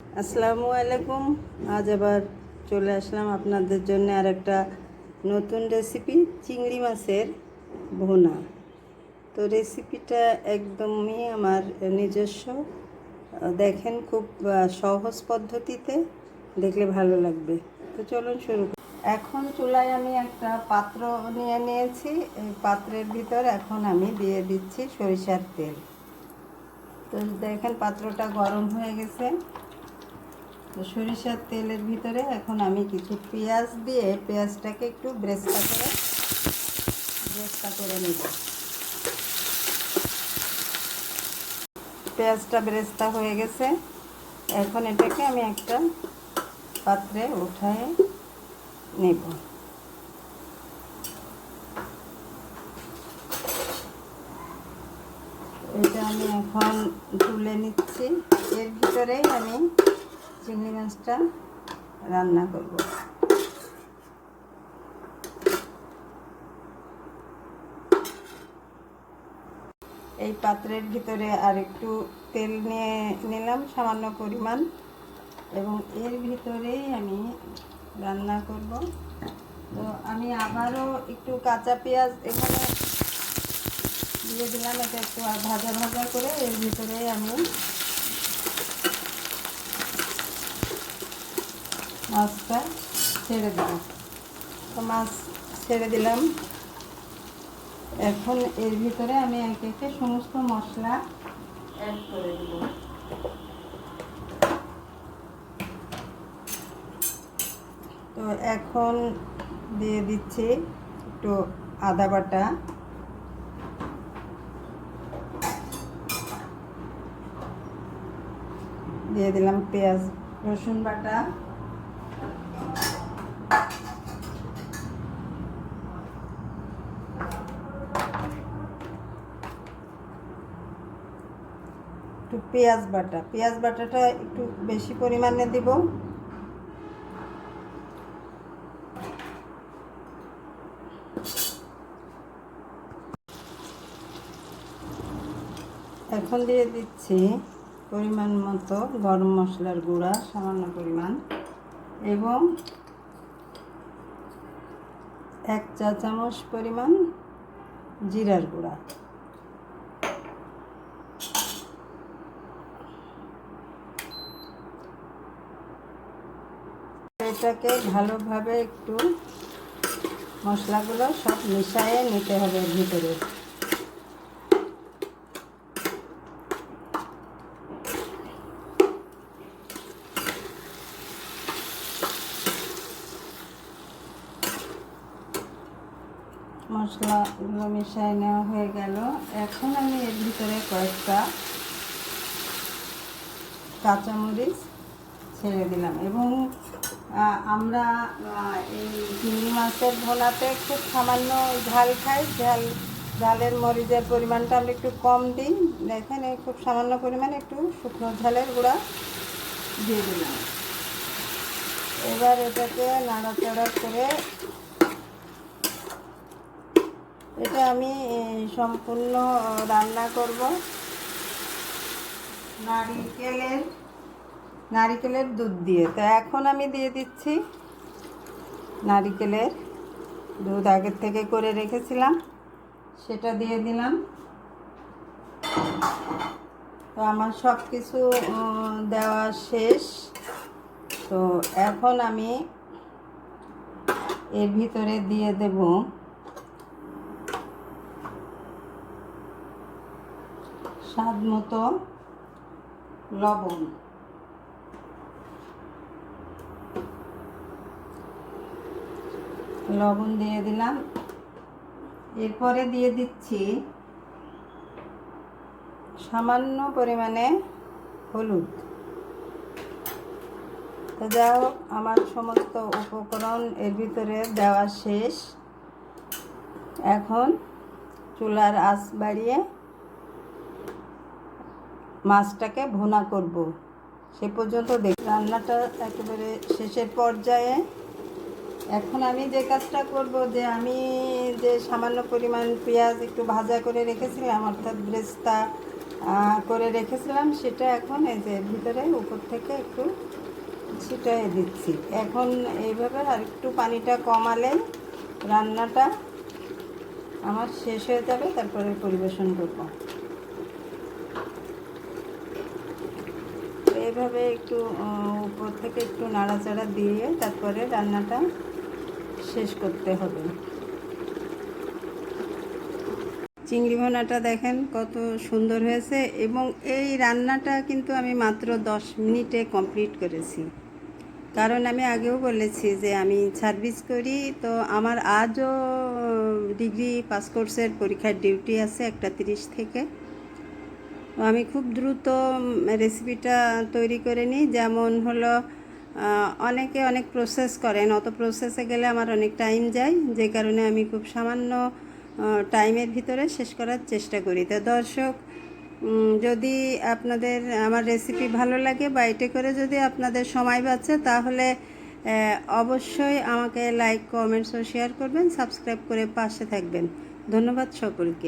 আসসালামু আলাইকুম। আজ আবার চলে আসলাম আপনাদের জন্য আর একটা নতুন রেসিপি চিংড়ি মাছের ভুনা। তো রেসিপিটা একদমই আমার নিজস্ব। দেখেন খুব সহজ পদ্ধতিতে দেখলে ভালো লাগবে। তো চলুন শুরু এখন চুলায় আমি একটা পাত্র নিয়ে নিয়েছি। এই পাত্রের ভিতর এখন আমি দিয়ে দিচ্ছি সরিষার তেল। তো দেখেন পাত্রটা গরম হয়ে গেছে। তো সরিষার তেলের ভিতরে। এখন আমি কিছু পেঁয়াজ দিয়ে পেঁয়াজটাকে একটু ব্রেস্তা করে ব্রেস্তা করে নেব। পেঁয়াজটা ব্রেস্তা হয়ে গেছে। এখন এটাকে আমি একটা পাত্রে উঠায় নেব। এটা আমি এখন তুলে নিচ্ছি। এর ভিতরেই আমি চিংড়ি মাছটা রান্না করব। এই পাত্রের ভিতরে আর একটু তেল নিয়ে নিলাম, সামান্য পরিমাণ। এবং এর ভিতরেই আমি রান্না করব। তো আমি আবারও একটু কাঁচা পেঁয়াজ এখানে দিয়ে দিলাম, এটা একটু ভাজা ভাজা করে এর ভিতরেই আমি মাছটা ছেড়ে দেব তো মাছ ছেড়ে দিলাম। এখন এর ভিতরে আমি একে একে সমস্ত মশলা অ্যাড করে দেব। তো এখন দিয়ে দিচ্ছি একটু আদা বাটা। দিয়ে দিলাম পেঁয়াজ, রসুন বাটা। একটু পেঁয়াজ বাটা। পেঁয়াজ বাটাটা একটু বেশি পরিমাণে দিব। এখন দিয়ে দিচ্ছি পরিমাণ মতো গরম মশলার গুঁড়া, সামান্য পরিমাণ এবং এক চা চামচ পরিমাণ জিরার গুঁড়া। এটাকে ভালোভাবে একটু মশলাগুলো সব মিশিয়ে নিতে হবে ভিতরে। মশলাগুলো মিশিয়ে নেওয়া হয়ে গেল। এখন আমি এর ভিতরে কয়েকটা কাঁচামরিচ ছেড়ে দিলাম এবং আমরা এই চিংড়ি মাছের ভোনাতে খুব সামান্য ঝাল খাই। ঝাল, ঝালের মরিচের পরিমাণটা আমরা একটু কম দিই। দেখেন এই খুব সামান্য পরিমাণে একটু শুকনো ঝালের গুঁড়া দিয়ে দিলাম। এবার এটাকে নাড়াচাড়া করে এটা আমি সম্পূর্ণ রান্না করব। নারিকেলের নারিকেলের দুধ দিয়ে। তো এখন আমি দিয়ে দিচ্ছি নারিকেলের দুধ। আগের থেকে করে রেখেছিলাম, সেটা দিয়ে দিলাম। তো আমার সব কিছু দেওয়া শেষ। তো এখন আমি এর ভিতরে দিয়ে দেব স্বাদ মতো লবণ। লবণ দিয়ে দিলাম। এরপরে দিয়ে দিচ্ছি সামান্য পরিমাণে হলুদ। তো যাই আমার সমস্ত উপকরণ এর ভিতরে দেওয়া শেষ। এখন চুলার আঁচ বাড়িয়ে মাছটাকে ভুনা করব। সে পর্যন্ত দেখ। রান্নাটা একেবারে শেষের পর্যায়ে এখন আমি যে কাজটা করব যে আমি যে সামান্য পরিমাণ পেঁয়াজ একটু ভাজা করে রেখেছিলাম, অর্থাৎ ব্রেস্তা করে রেখেছিলাম, সেটা এখন এই যে ভিতরে উপর থেকে একটু ছিটাই দিচ্ছি। এখন এইভাবে আর একটু পানিটা কমালে রান্নাটা আমার শেষ হয়ে যাবে, তারপরে পরিবেশন করব। এইভাবে একটু উপর থেকে একটু নাড়াচাড়া দিয়ে তারপরে রান্নাটা শেষ করতে হবে। চিংড়ি ভোনাটা দেখেন কত সুন্দর হয়েছে এবং এই রান্নাটা কিন্তু আমি মাত্র দশ মিনিটে কমপ্লিট করেছি। কারণ আমি আগেও বলেছি যে আমি সার্ভিস করি, তো আমার আজও ডিগ্রি পাস কোর্সের পরীক্ষার ডিউটি আছে একটা তিরিশ থেকে। আমি খুব দ্রুত রেসিপিটা তৈরি করে নিই। যেমন হলো অনেকে অনেক প্রসেস করেন। অত প্রসেসে গেলে আমার অনেক টাইম যায়। যে কারণে আমি খুব সামান্য টাইমের ভিতরে শেষ করার চেষ্টা করি। তো দর্শক যদি আপনাদের, আমার রেসিপি ভালো লাগে বা এটে করে যদি আপনাদের সময় বাঁচে, তাহলে অবশ্যই আমাকে লাইক কমেন্টস ও শেয়ার করবেন সাবস্ক্রাইব করে পাশে থাকবেন। ধন্যবাদ সকলকে।